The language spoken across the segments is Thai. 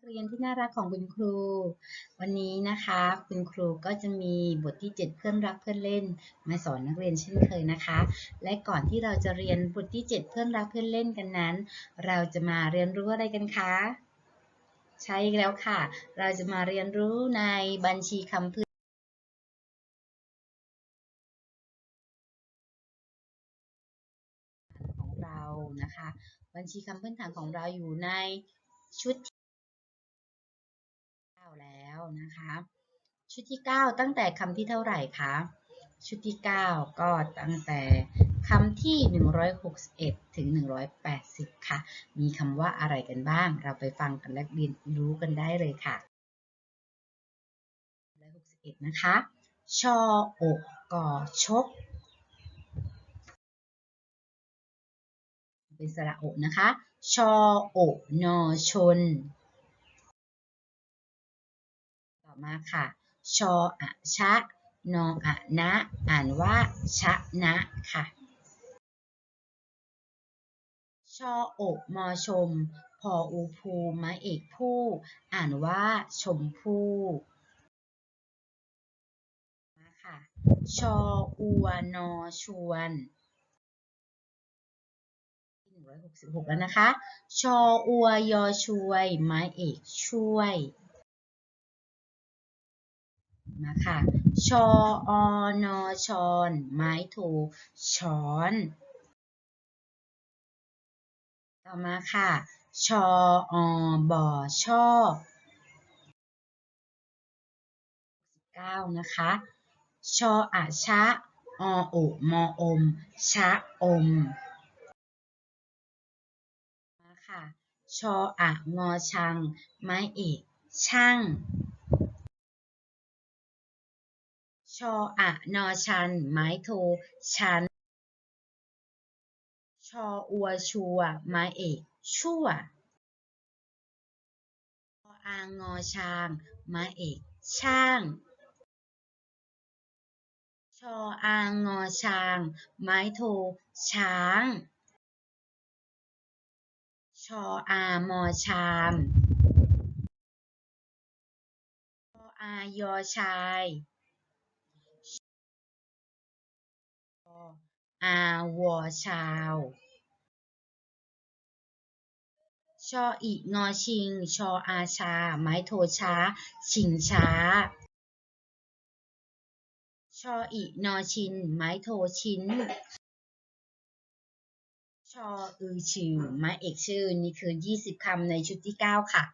กเรียนที่น่ารักของคุณครู วันนี้นะคะ คุณครูก็จะมีบทที่ 7 เพื่อนรักเพื่อนเล่น มาสอนนักเรียนเช่นเคยนะคะ และก่อนที่เราจะเรียนบทที่ 7 เพื่อนรักเพื่อนเล่นกันนั้น เราจะมาเรียนรู้อะไรกันคะ ใช่แล้วค่ะ เราจะมาเรียนรู้ในบัญชีคำพื้นของเรานะคะ บัญชีคำพื้นฐานของเราอยู่ในชุด นะคะชุดที่ 9 ตั้งแต่คำที่เท่าไหร่คะชุดที่ 9 ก็ตั้งแต่คำที่ 161 ถึง 180 ค่ะ มีคำว่าอะไรกันบ้าง เราไปฟังกันและเรียนรู้กันได้เลยค่ะ161 นะคะ ชออกกอชก เป็นสระอกนะคะ ชออกนอชน มาค่ะ ชออะชะ นออะนะ อ่านว่าชะนะค่ะ ชออกมอชม พออูภูมะเอกผู้ อ่านว่าชมพู่มาค่ะ ชออัวนอชวน166แล้วนะคะ ชออัวยอช่วยไม้เอกช่วย มาค่ะ ชออนอชอนไม้โทช้อน ต่อมาค่ะ ชออบอช่อ9นะคะ ชออะชะ อโอมออม ชะอมมาค่ะ ชออะงอชัง ไม้เอก ช่าง ชออะนอชัน ไม้โท ชัน ชออัวชัว ไม้เอก ชั่วชออางอชาง ไม้เอก ช่าง ชออางอชาง ไม้โท ช้าง ชออามอชามชออายอชาย อาวอชาว ชออีงอชิง ชออาชา ไม้โทช้า ชิงช้า ชออีนอชิน ไม้โทชิ้น ชออือชื่อไม้เอกชื่อ นี่คือ 20 คำในชุดที่ 9 ค่ะ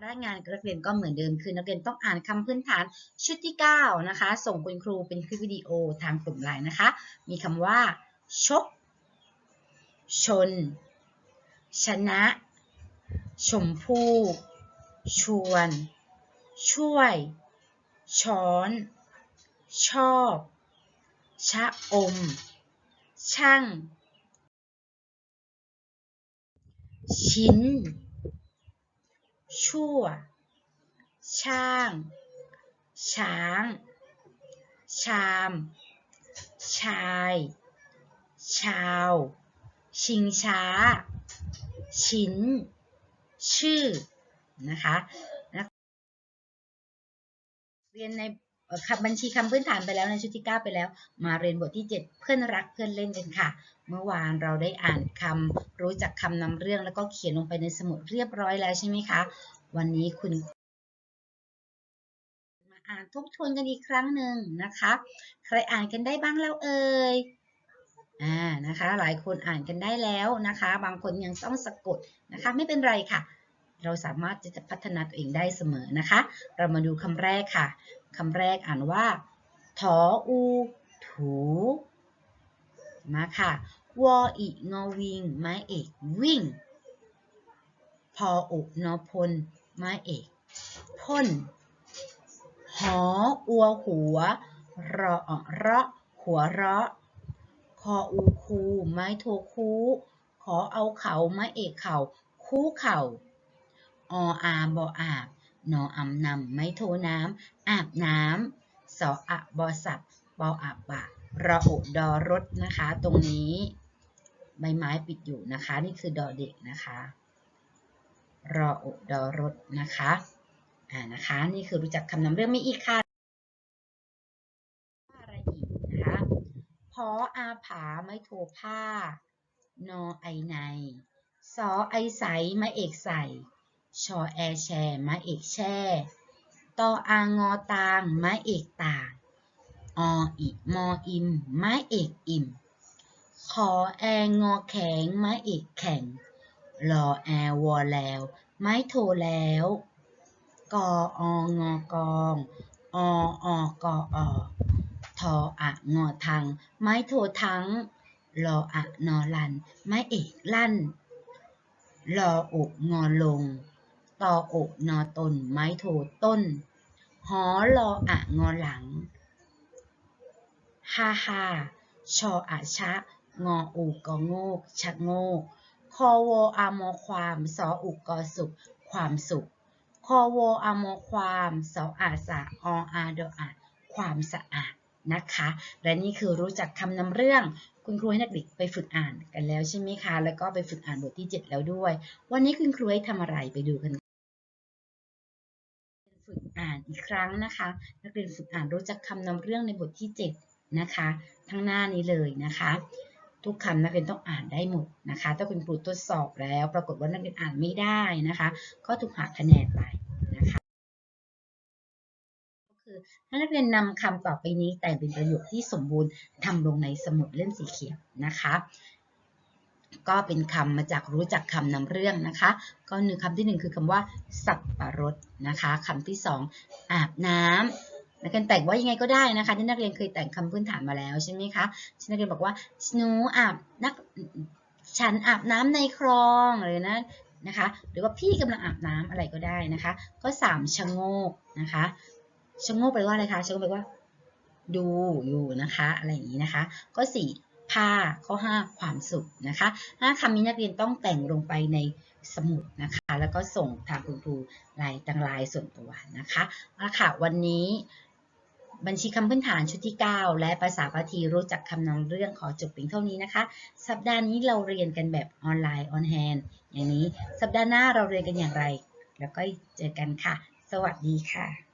พนักงานนักเรียนก็เหมือนเดิมคือนักเรียนต้องอ่านคำพื้นฐานชุดที่ 9 นะคะ ส่งคุณครูเป็นคลิปวิดีโอทางกลุ่มไลน์นะคะ มีคำว่า ชก ชน ชนะ ชมพู่ ชวน ช่วย ช้อน ชอบ ชะอม ช่าง ชิ้น ชั่ว ช่าง ช้าง ชาม ชาย ชาว ชิงช้า ชิ้น ชื่อ นะคะนะเรียนใน บัญชีคำพื้นฐานไปแล้วในชุดที่ 9 ไปแล้ว มาเรียนบทที่ 7 เพื่อนรักเพื่อนเล่นกันค่ะ เมื่อวานเราได้อ่านคำรู้จักคำนำเรื่องแล้วก็เขียนลงไปในสมุดเรียบร้อยแล้วใช่ไหมคะ วันนี้คุณมาอ่านทบทวนกันอีกครั้งหนึ่งนะคะ ใครอ่านกันได้บ้างแล้วเอ่ยอ่านะคะ หลายคนอ่านกันได้แล้วนะคะ บางคนยังต้องสะกดนะคะ ไม่เป็นไรค่ะ เราสามารถจะพัฒนาตัวเองได้เสมอนะคะ เรามาดูคำแรกค่ะคำแรกอ่านว่าถออูถูมาค่ะวออีงอวิงไม้เอกวิ่ง พออุนอพลไม้เอกพ่นหออัวหัวรอเระหัวเราะคออูคูไม้โทคูขอเอาเขาไม้เอกเข่าคู่เข่า ออาบออาบ นออำนำไม้โทน้ำอาบน้ำสออะบอสับปออาบบะรออุดอรถนะคะ ตรงนี้ใบไม้ปิดอยู่นะคะ นี่คือดอเด็กนะคะ รออุดอรถนะคะอ่านะคะ นี่คือรู้จักคำนำเรื่องมีอีกค่ะอะไรอีกนะคะพออาผาไม่โทผ้านอไอในสอไอใสมาเอกใส ชอแอแชมาเอกแช่ตออางอตางมาเอกต่างออิมออิมมาเอกอิ่มขอแองอแข็งไม้เอกแข่งรอแอวอแล้ว ไม้โทแล้วกอองอกองอออกออทออะงอทัง ไม้โททั้งรออะนอลัน ไม้เอกลั่นรออกงอลง ตออกนอตน ไม้โทต้น หอรออะงอหลังฮาฮาชออะชะ งออูกอโงกชะโงก คอวออามอความสออุกกอสุข ความสุข คอวออามอความสออาสะออาดออาความสะอาดนะคะ และนี่คือรู้จักคำนำเรื่องคุณครูให้นักเด็กไปฝึกอ่านกันแล้วใช่ไหมคะ แล้วก็ไปฝึกอ่านบทที่ 7 แล้วด้วย วันนี้คุณครูให้ทำอะไรไปดูกัน อ่านอีกครั้งนะคะ นักเรียนฝึกอ่านรู้จักคำนำเรื่องในบทที่ 7 นะคะ ทั้งหน้านี้เลยนะคะ ทุกคำนักเรียนต้องอ่านได้หมดนะคะ ถ้าคุณครูทดสอบแล้ว ปรากฏว่านักเรียนอ่านไม่ได้นะคะ ก็ถูกหักคะแนนไปนะคะก็คือให้นักเรียนนำคำต่อไปนี้แต่งเป็นประโยคที่สมบูรณ์ทำลงในสมุดเล่มสีเขียวนะคะ ก็เป็นคำมาจากรู้จักคำนำเรื่องนะคะ ก็หนึ่งคำที่หนึ่งคือคำว่าสับปะรดนะคะคำที่สองอาบน้ำนักเรียนแต่งว่ายังไงก็ได้นะคะที่นักเรียนเคยแต่งคำพื้นฐานมาแล้วใช่ไหมคะที่นักเรียนบอกว่าหนูอาบนักฉันอาบน้ำในคลองหรือนะนะคะ หรือว่าพี่กำลังอาบน้ำอะไรก็ได้นะคะ ก็สามชะโงกนะคะชะโงกแปลว่าอะไรคะชะโงกแปลว่าดูอยู่นะคะ อะไรอย่างนี้นะคะ ก็สี่ ผ้าข้อห้าความสุขนะคะห้าคำนี้นักเรียนต้องแต่งลงไปในสมุดนะคะ แล้วก็ส่งทางคุณครูลายตังลายส่วนตัวนะคะเอาค่ะวันนี้บัญชีคำพื้นฐานชุดที่ 9 และภาษาพาทีรู้จักคำนำเรื่องขอจบเพียงเท่านี้นะคะ สัปดาห์นี้เราเรียนกันแบบออนไลน์ออนแฮนอย่างนี้ สัปดาห์หน้าเราเรียนกันอย่างไร แล้วก็เจอกันค่ะ สวัสดีค่ะ